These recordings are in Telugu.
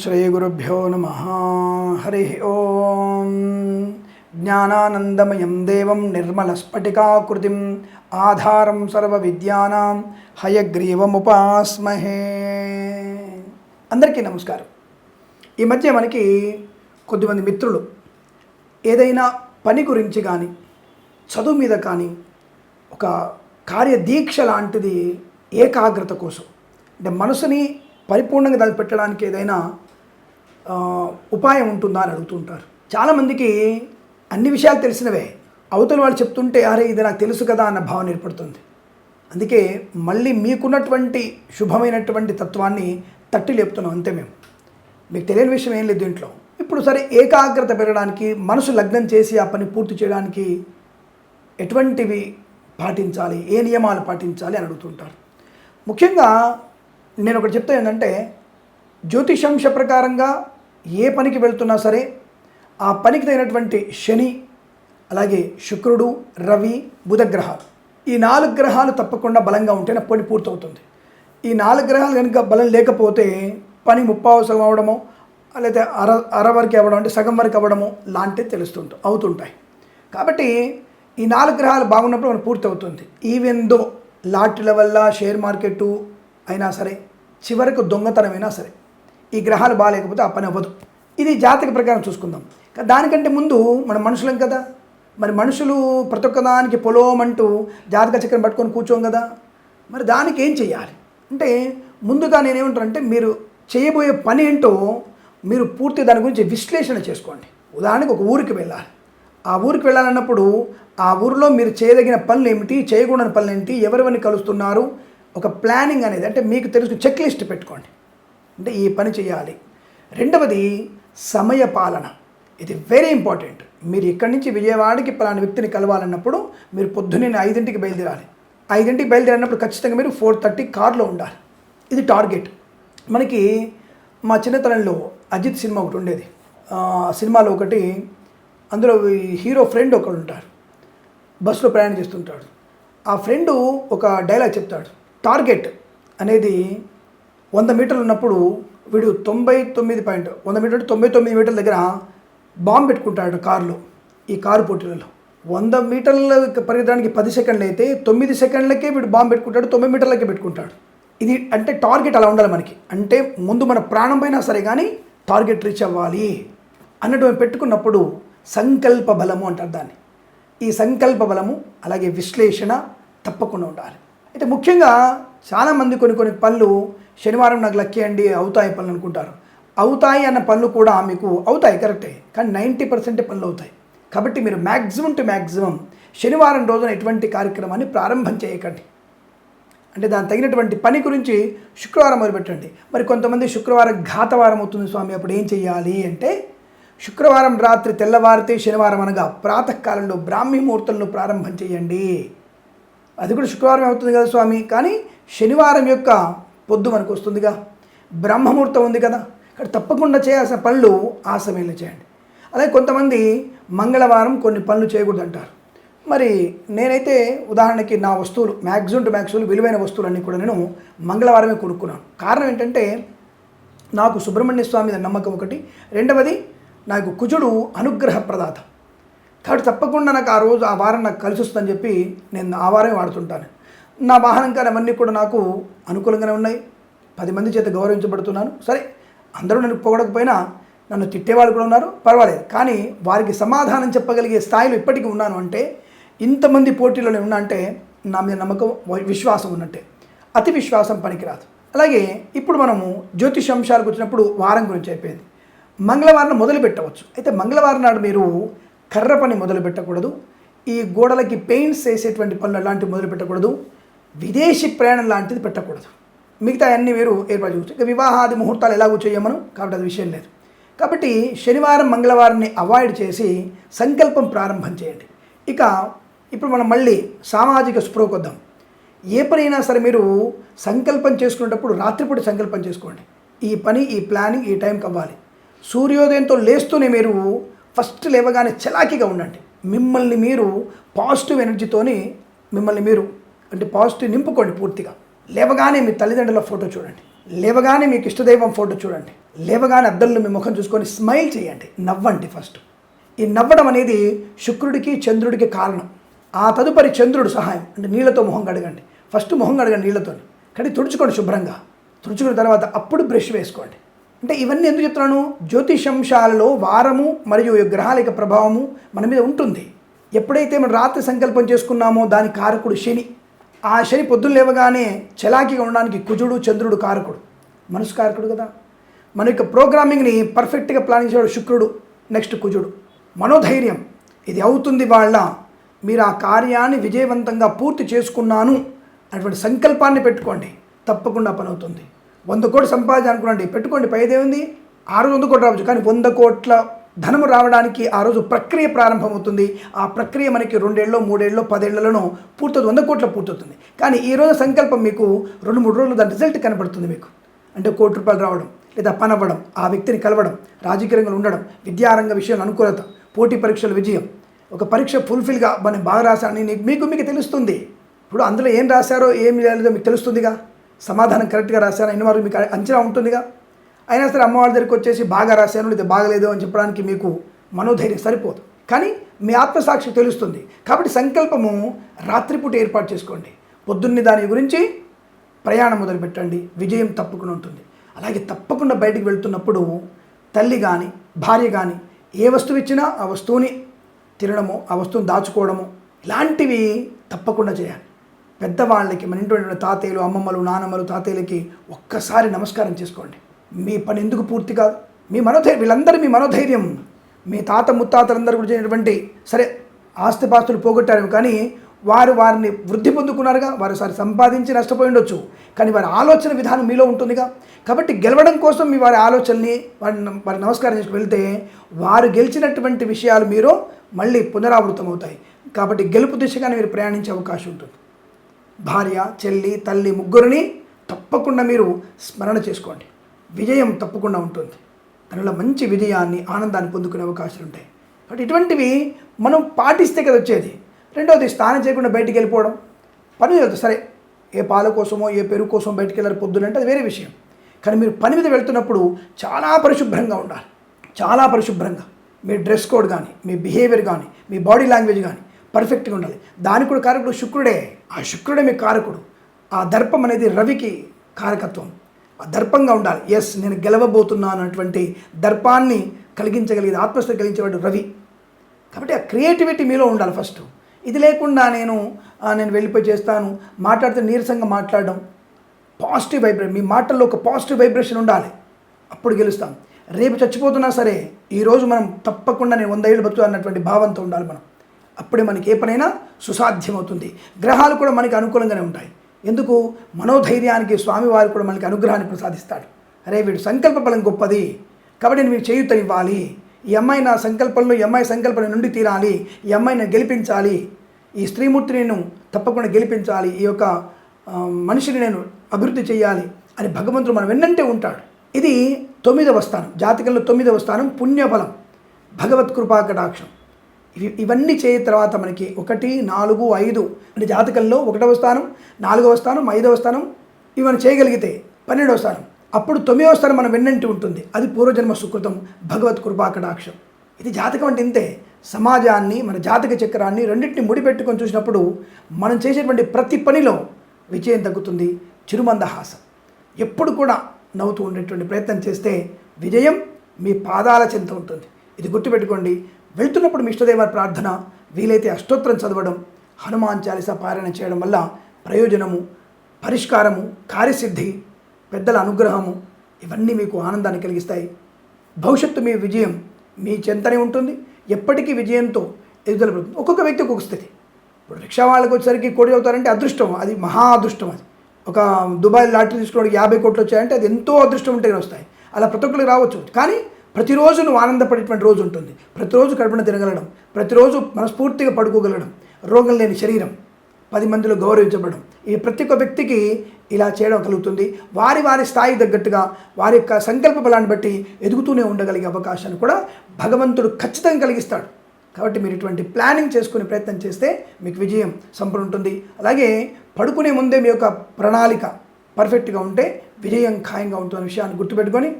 శ్రీగురుభ్యో నమ హరి ఓం జ్ఞానానందమయం దేవం నిర్మలస్ఫటికాకృతిం ఆధారం సర్వవిద్యానాం హయగ్రీవముపాస్మహే అందరికీ నమస్కారం. ఈ మధ్య మనకి కొద్దిమంది మిత్రులు ఏదైనా పని గురించి కానీ చదువు మీద కానీ ఒక కార్యదీక్ష లాంటిది ఏకాగ్రత కోసం అంటే మనసుని పరిపూర్ణంగా దాన్ని పెట్టడానికి ఏదైనా ఉపాయం ఉంటుందా అని అడుగుతుంటారు. చాలామందికి అన్ని విషయాలు తెలిసినవే. అవతల వాళ్ళు చెప్తుంటే అరే ఇది నాకు తెలుసు కదా అన్న భావన ఏర్పడుతుంది. అందుకే మళ్ళీ మీకున్నటువంటి శుభమైనటువంటి తత్వాన్ని తట్టి లేపుతున్నాం అంతే మేము. మీకు తెలియని విషయం ఏం లేదు దీంట్లో. ఇప్పుడు సరే ఏకాగ్రత పెరగడానికి మనసు లగ్నం చేసి ఆ పని పూర్తి చేయడానికి ఎటువంటివి పాటించాలి? ఏ నియమాలు పాటించాలి అని అడుగుతుంటారు. ముఖ్యంగా నేను ఒకటి చెప్తా ఏంటంటే జ్యోతిషంశ ప్రకారంగా ఏ పనికి వెళ్తున్నా సరే ఆ పనికి తగినటువంటి శని అలాగే శుక్రుడు రవి బుధ గ్రహాలు. ఈ నాలుగు గ్రహాలు తప్పకుండా బలంగా ఉంటేనే పని పూర్తవుతుంది. ఈ నాలుగు గ్రహాలు కనుక బలం లేకపోతే పని ముప్పావసరం అవడము లేదా అర అర వరకు అవ్వడం అంటే సగం వరకు అవ్వడము లాంటివి తెలుస్తుంట అవుతుంటాయి. కాబట్టి ఈ నాలుగు గ్రహాలు బాగున్నప్పుడు మనకు పూర్తి అవుతుంది ఈవెన్ దో లాటరీల వల్ల షేర్ మార్కెట్ అయినా సరే చివరకు దొంగతనమైనా సరే ఈ గ్రహాలు బాగాలేకపోతే ఆ పని అవ్వదు. ఇది జాతక ప్రకారం చూసుకుందాం. దానికంటే ముందు మన మనుషులం కదా. మరి మనుషులు ప్రతి ఒక్కదానికి పొలోమంటూ జాతక చక్రం పట్టుకొని కూర్చోం కదా. మరి దానికి ఏం చేయాలి అంటే ముందుగా నేనేమంటానంటే మీరు చేయబోయే పని ఏంటో మీరు పూర్తి దాని గురించి విశ్లేషణ చేసుకోండి. ఉదాహరణకు ఒక ఊరికి వెళ్ళాలి. ఆ ఊరికి వెళ్ళాలన్నప్పుడు ఆ ఊరిలో మీరు చేయదగిన పనులు ఏమిటి? చేయకూడని పనులు ఏంటి? ఎవరెవరిని కలుస్తున్నారు? ఒక ప్లానింగ్ అనేది అంటే మీకు తెలుసు చెక్ లిస్ట్ పెట్టుకోండి. అంటే ఈ పని చేయాలి. రెండవది సమయ పాలన. ఇది వెరీ ఇంపార్టెంట్ మీరు ఇక్కడి నుంచి విజయవాడకి పలానా వ్యక్తిని కలవాలన్నప్పుడు మీరు పొద్దున్నే ఐదింటికి బయలుదేరాలి. ఐదింటికి బయలుదేరినప్పుడు ఖచ్చితంగా మీరు ఫోర్ థర్టీ కార్లో ఉండాలి. ఇది టార్గెట్ మనకి మా చిన్నతనంలో అజిత్ సినిమా ఒకటి ఉండేది. సినిమాలో ఒకటి అందులో హీరో ఫ్రెండ్ ఒకడు ఉంటాడు. బస్సులో ప్రయాణం చేస్తుంటాడు. ఆ ఫ్రెండు ఒక డైలాగ్ చెప్తాడు. టార్గెట్ అనేది వంద మీటర్లు ఉన్నప్పుడు వీడు తొంభై తొమ్మిది పాయింట్ వంద మీటర్ తొంభై తొమ్మిది మీటర్ల దగ్గర బాంబు పెట్టుకుంటాడు కారులో ఈ కారు పోటీలలో. వంద మీటర్ల పరిగెత్తడానికి పది సెకండ్లు అయితే తొమ్మిది సెకండ్లకే వీడు బాంబు పెట్టుకుంటాడు తొమ్మిది మీటర్లకే పెట్టుకుంటాడు. ఇది అంటే టార్గెట్ అలా ఉండాలి మనకి. అంటే ముందు మన ప్రాణం పైన సరే కానీ టార్గెట్ రీచ్ అవ్వాలి అన్నట్టు పెట్టుకున్నప్పుడు సంకల్ప బలము అంటారు దాన్ని. ఈ సంకల్ప బలము అలాగే విశ్లేషణ తప్పకుండా ఉండాలి. అయితే ముఖ్యంగా చాలామంది కొన్ని కొన్ని పనులు శనివారం నాకు లక్కీ అండి అవుతాయి పనులు అనుకుంటారు. అవుతాయి అన్న పనులు కూడా మీకు అవుతాయి కరెక్టే కానీ నైంటీ పర్సెంట్ పనులు అవుతాయి. కాబట్టి మీరు మ్యాక్సిమం టు మ్యాక్సిమం శనివారం రోజున ఎటువంటి కార్యక్రమాన్ని ప్రారంభం చేయకండి. అంటే దాని తగినటువంటి పని గురించి శుక్రవారం మొదలుపెట్టండి. మరి కొంతమంది శుక్రవారం ఘాతవారం అవుతుంది స్వామి అప్పుడు ఏం చేయాలి అంటే శుక్రవారం రాత్రి తెల్లవారితే శనివారం అనగా ప్రాతకాలంలో బ్రాహ్మీ ముహూర్తంలో ప్రారంభం చేయండి. అది కూడా శుక్రవారం అవుతుంది కదా స్వామి. కానీ శనివారం యొక్క పొద్దు మనకు వస్తుందిగా. బ్రహ్మముహూర్తం ఉంది కదా. ఇక్కడ తప్పకుండా చేయాల్సిన పనులు ఆ సమయంలో చేయండి. అలాగే కొంతమంది మంగళవారం కొన్ని పనులు చేయకూడదు అంటారు మరి నేనైతే ఉదాహరణకి నా వస్తువులు మ్యాక్సిమం టు మ్యాక్సిమం విలువైన వస్తువులన్నీ కూడా నేను మంగళవారమే కొనుక్కున్నాను. కారణం ఏంటంటే నాకు సుబ్రహ్మణ్య స్వామి మీద నమ్మకం ఒకటి. రెండవది నాకు కుజుడు అనుగ్రహ ప్రదాత. కాబట్టి తప్పకుండా నాకు ఆ రోజు ఆ వారం నాకు కలిసి వస్తుందని చెప్పి నేను ఆ వారమే వాడుతుంటాను. నా వాహనం కానీ అవన్నీ కూడా నాకు అనుకూలంగానే ఉన్నాయి. పది మంది చేత గౌరవించబడుతున్నాను. సరే అందరూ నన్ను పొగడకపోయినా నన్ను తిట్టేవాళ్ళు కూడా ఉన్నారు. పర్వాలేదు. కానీ వారికి సమాధానం చెప్పగలిగే స్థాయిలో ఇప్పటికీ ఉన్నాను అంటే ఇంతమంది పోటీలో నేను ఉన్నా అంటే నా మీద నమ్మకం విశ్వాసం ఉన్నట్టే. అతి విశ్వాసం పనికిరాదు. అలాగే ఇప్పుడు మనము జ్యోతిష అంశాలకు వచ్చినప్పుడు వారం గురించి అయిపోయింది. మంగళవారం మొదలు పెట్టవచ్చు. అయితే మంగళవారం నాడు మీరు కర్ర పని మొదలు పెట్టకూడదు. ఈ గోడలకి పెయింట్స్ వేసేటువంటి పనులు అలాంటివి మొదలు పెట్టకూడదు. విదేశీ ప్రయాణం లాంటిది పెట్టకూడదు. మిగతా అన్ని మీరు ఏర్పాటు చేయవచ్చు. ఇక వివాహాది ముహూర్తాలు ఎలాగో చేయమను కాబట్టి అది విషయం లేదు. కాబట్టి శనివారం మంగళవారాన్ని అవాయిడ్ చేసి సంకల్పం ప్రారంభం చేయండి. ఇక ఇప్పుడు మనం మళ్ళీ సామాజిక స్పృహకు వద్దాం ఏ పని అయినా సరే మీరు సంకల్పం చేసుకునేటప్పుడు రాత్రిపూట సంకల్పం చేసుకోండి. ఈ పని ఈ ప్లానింగ్ ఈ టైంకి అవ్వాలి. సూర్యోదయంతో లేస్తూనే మీరు ఫస్ట్ లేవగానే చలాకీగా ఉండండి. మిమ్మల్ని మీరు పాజిటివ్ ఎనర్జీతోని మిమ్మల్ని మీరు అంటే పాజిటివ్ నింపుకోండి పూర్తిగా. లేవగానే మీ తల్లిదండ్రుల ఫోటో చూడండి. లేవగానే మీకు ఇష్టదైవం ఫోటో చూడండి. లేవగానే అద్దంలో మీ ముఖం చూసుకొని స్మైల్ చేయండి. నవ్వండి ఫస్ట్. ఈ నవ్వడం అనేది శుక్రుడికి చంద్రుడికి కారణం. ఆ తదుపరి చంద్రుడు సహాయం. అంటే నీళ్ళతో మొహం కడగండి. ఫస్ట్ మొహం కడగండి నీళ్ళతో కడిగి తుడుచుకోండి శుభ్రంగా. తుడుచుకున్న తర్వాత అప్పుడు బ్రష్ వేసుకోండి. అంటే ఇవన్నీ ఎందుకు చెప్తున్నాను? జ్యోతిషంశాలలో వారము మరియు గ్రహాల యొక్క ప్రభావము మన మీద ఉంటుంది. ఎప్పుడైతే మనం రాత్రి సంకల్పం చేసుకున్నామో దాని కారకుడు శని. ఆ శని పొద్దున్న లేవగానే చలాకీగా ఉండడానికి కుజుడు చంద్రుడు కారకుడు. మనసు కారకుడు కదా. మన యొక్క ప్రోగ్రామింగ్ని పర్ఫెక్ట్గా ప్లానింగ్ చేసేవాడు శుక్రుడు నెక్స్ట్ కుజుడు. మనోధైర్యం. ఇది అవుతుంది వాళ్ళ మీరు ఆ కార్యాన్ని విజయవంతంగా పూర్తి చేసుకున్నాను అటువంటి సంకల్పాన్ని పెట్టుకోండి. తప్పకుండా పని అవుతుంది వంద కోట్లు సంపాదించాలనుకోండి పెట్టుకోండి. పైదేముంది? ఆరు రోజు వంద కోట్లు రావచ్చు. కానీ వంద కోట్ల ధనము రావడానికి ఆ రోజు ప్రక్రియ ప్రారంభమవుతుంది. ఆ ప్రక్రియ మనకి రెండేళ్ళలో మూడేళ్ళలో పదేళ్ళలోనో పూర్తవుతుంది. వంద కోట్ల పూర్తవుతుంది. కానీ ఈ రోజు సంకల్పం మీకు రెండు మూడు రోజులు దాని రిజల్ట్ కనబడుతుంది మీకు. అంటే కోటి రూపాయలు రావడం లేదా పనవ్వడం ఆ వ్యక్తిని కలవడం రాజకీయ రంగంలో ఉండడం విద్యారంగ విషయంలో అనుకూలత పోటీ పరీక్షల విజయం ఒక పరీక్ష ఫుల్ఫిల్గా మనం బాగా రాశానని మీకు మీకు తెలుస్తుంది. ఇప్పుడు అందులో ఏం రాశారో ఏం లేదో మీకు తెలుస్తుందిగా? సమాధానం కరెక్ట్గా రాశాను ఇన్ని వరకు మీకు అంచనా ఉంటుందిగా? అయినా సరే అమ్మవారి దగ్గరికి వచ్చేసి బాగా రాశాను లేదా బాగలేదు అని చెప్పడానికి మీకు మనోధైర్యం సరిపోదు. కానీ మీ ఆత్మసాక్షి తెలుస్తుంది. కాబట్టి సంకల్పము రాత్రిపూట ఏర్పాటు చేసుకోండి. పొద్దున్నే దాని గురించి ప్రయాణం మొదలుపెట్టండి విజయం తప్పకుండా ఉంటుంది. అలాగే తప్పకుండా బయటికి వెళ్తున్నప్పుడు తల్లి కానీ భార్య కానీ ఏ వస్తువు ఇచ్చినా ఆ వస్తువుని తినడము ఆ వస్తువుని దాచుకోవడము ఇలాంటివి తప్పకుండా చేయాలి. పెద్దవాళ్ళకి మన ఇంటి తాతయ్యలు అమ్మమ్మలు నానమ్మలు తాతయ్యలకి ఒక్కసారి నమస్కారం చేసుకోండి. మీ పని ఎందుకు పూర్తి కాదు? మీ మనోధైర్యం వీళ్ళందరూ మీ మనోధైర్యం. మీ తాత ముత్తాతలందరూ కూడా చేసినటువంటి సరే ఆస్తిపాస్తులు పోగొట్టారు కానీ వారు వారిని వృద్ధి పొందుకున్నారుగా వారు సారి సంపాదించి నష్టపోయి ఉండొచ్చు. కానీ వారి ఆలోచన విధానం మీలో ఉంటుందిగా. కాబట్టి గెలవడం కోసం మీ వారి ఆలోచనని వారిని వారి నమస్కారం చేసుకు వెళ్తే వారు గెలిచినటువంటి విషయాలు మీరు మళ్ళీ పునరావృతం అవుతాయి. కాబట్టి గెలుపు దిశగానే మీరు ప్రయాణించే అవకాశం ఉంటుంది. భార్య చెల్లి తల్లి ముగ్గురిని తప్పకుండా మీరు స్మరణ చేసుకోండి. విజయం తప్పకుండా ఉంటుంది. దానివల్ల మంచి విజయాన్ని ఆనందాన్ని పొందుకునే అవకాశాలు ఉంటాయి. కాబట్టి ఇటువంటివి మనం పాటిస్తే కదా వచ్చేది. రెండవది స్నానం చేయకుండా బయటికి వెళ్ళిపోవడం. పని మీద సరే ఏ పాల కోసమో ఏ పెరుగు కోసం బయటికి వెళ్ళారు పొద్దునంటే అది వేరే విషయం. కానీ మీరు పని మీద వెళ్తున్నప్పుడు చాలా పరిశుభ్రంగా ఉండాలి. చాలా పరిశుభ్రంగా. మీ డ్రెస్ కోడ్ కానీ మీ బిహేవియర్ కానీ మీ బాడీ లాంగ్వేజ్ కానీ పర్ఫెక్ట్గా ఉండాలి. దానికి కూడా కారకుడు శుక్రుడే. ఆ శుక్రుడే మీ కారకుడు. ఆ దర్పం అనేది రవికి కారకత్వం. దర్పంగా ఉండాలి. ఎస్ నేను గెలవబోతున్నాను అన్నటువంటి దర్పాన్ని కలిగించగలిగేది ఆత్మస్థ కలిగించేవాడు రవి. కాబట్టి ఆ క్రియేటివిటీ మీలో ఉండాలి ఫస్ట్ ఇది లేకుండా నేను నేను వెళ్ళిపోయి చేస్తాను మాట్లాడితే నీరసంగా మాట్లాడడం పాజిటివ్ వైబ్రేషన్ మీ మాటల్లో ఒక పాజిటివ్ వైబ్రేషన్ ఉండాలి. అప్పుడు గెలుస్తాం. రేపు చచ్చిపోతున్నా సరే ఈరోజు మనం తప్పకుండా నేను వంద ఏళ్ళు బతుకు అన్నటువంటి భావంతో ఉండాలి మనం. అప్పుడే మనకి ఏ పనైనా సుసాధ్యమవుతుంది. గ్రహాలు కూడా మనకి అనుకూలంగానే ఉంటాయి. ఎందుకు? మనోధైర్యానికి స్వామివారు కూడా మనకి అనుగ్రహాన్ని ప్రసాదిస్తాడు. అరే వీడు సంకల్ప బలం గొప్పది. కాబట్టి నేను మీకు చేయుతనివ్వాలి ఈ అమ్మాయి నా సంకల్పంలో ఈ అమ్మాయి సంకల్పం నుండి తీరాలి. ఈ అమ్మాయిని గెలిపించాలి. ఈ స్త్రీమూర్తిని నేను తప్పకుండా గెలిపించాలి. ఈ యొక్క మనిషిని నేను అభివృద్ధి చేయాలి అని భగవంతుడు మనం వెన్నంటే ఉంటాడు. ఇది తొమ్మిదవ స్థానం. జాతకంలో తొమ్మిదవ స్థానం పుణ్యబలం. భగవత్ కృపా కటాక్షం. ఇవన్నీ చేయ తర్వాత మనకి ఒకటి నాలుగు ఐదు అంటే జాతకంలో ఒకటవ స్థానం నాలుగవ స్థానం ఐదవ స్థానం ఇవి మనం చేయగలిగితే పన్నెండవ స్థానం. అప్పుడు తొమ్మిదవ స్థానం మనం వెన్నంటి ఉంటుంది. అది పూర్వజన్మ సుకృతం భగవత్ కృపాకటాక్షం ఇది జాతకం అంటే ఇంతే. సమాజాన్ని మన జాతక చక్రాన్ని రెండింటిని ముడిపెట్టుకొని చూసినప్పుడు మనం చేసేటువంటి ప్రతి పనిలో విజయం తగ్గుతుంది. చిరుమందహాసం. ఎప్పుడు కూడా నవ్వుతూ ఉండేటువంటి ప్రయత్నం చేస్తే విజయం మీ పాదాల చెంత ఉంటుంది. ఇది గుర్తుపెట్టుకోండి. వెళ్తున్నప్పుడు ఇష్టదేవారి ప్రార్థన వీలైతే అష్టోత్తరం చదవడం హనుమాన్ చాలీసా పారాయణ చేయడం వల్ల ప్రయోజనము పరిష్కారము కార్యసిద్ధి పెద్దల అనుగ్రహము ఇవన్నీ మీకు ఆనందాన్ని కలిగిస్తాయి. భవిష్యత్తు మీ విజయం మీ చెంతనే ఉంటుంది. ఎప్పటికీ విజయంతో ఎదుగుదల పడుతుంది ఒక్కొక్క వ్యక్తి ఒక్కొక్క స్థితి. ఇప్పుడు రిక్షా వాళ్ళకి వచ్చేసరికి కోటి అవుతారంటే అదృష్టం అది మహా అదృష్టం అది. ఒక దుబాయ్ లాటరీ తీసుకోవడానికి యాభై కోట్లు వచ్చాయంటే అది ఎంతో అదృష్టం ఉంటేనే వస్తాయి. అలా ప్రతి ఒక్కరికి రావచ్చు. కానీ ప్రతిరోజు నువ్వు ఆనందపడేటువంటి రోజు ఉంటుంది. ప్రతిరోజు కడుపున తినగలడం ప్రతిరోజు మనస్ఫూర్తిగా పడుకోగలడం రోగం లేని శరీరం పది మందిలో గౌరవించబడడం. ఈ ప్రతి ఒక్క వ్యక్తికి ఇలా చేయడం కలుగుతుంది. వారి వారి స్థాయి తగ్గట్టుగా వారి యొక్క సంకల్ప బలాన్ని బట్టి ఎదుగుతూనే ఉండగలిగే అవకాశాన్ని కూడా భగవంతుడు ఖచ్చితంగా కలిగిస్తాడు. కాబట్టి మీరు ఇటువంటి ప్లానింగ్ చేసుకునే ప్రయత్నం చేస్తే మీకు విజయం సంపూర్ణ ఉంటుంది. అలాగే పడుకునే ముందే మీ యొక్క ప్రణాళిక పర్ఫెక్ట్గా ఉంటే విజయం ఖాయంగా ఉంటుందనే విషయాన్ని గుర్తుపెట్టుకొని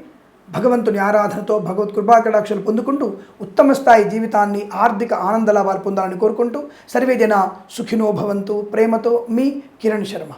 భగవంతుని ఆరాధనతో భగవత్ కృపాకటాక్షలు పొందుకుంటూ ఉత్తమ స్థాయి జీవితాన్ని ఆర్థిక ఆనంద లాభాలు పొందాలని కోరుకుంటూ సర్వే జన సుఖినో భవంతు. ప్రేమతో మీ కిరణ్ శర్మ.